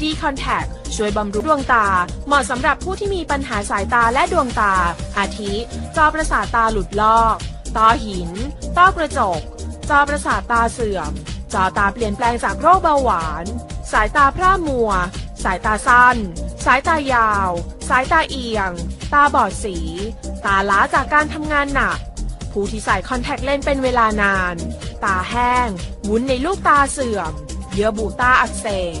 D Contact ช่วยบำรุงดวงตา เหมาะสำหรับผู้ที่มีปัญหาสายตาและดวงตา อาทิ จอประสาทตาหลุดลอกต้อหิน ต้อกระจก จอประสาทตาเสื่อม จอตาเปลี่ยนแปลงจากโรคเบาหวาน สายตาพร่ามัว สายตาสั้น สายตายาว สายตาเอียง ตาบอดสี ตาล้าจากการทำงานหนัก ผู้ที่ใส่คอนแทคเลนส์เป็นเวลานาน ตาแห้ง วุ้นในลูกตาเสื่อม เยื่อบุตาอักเสบ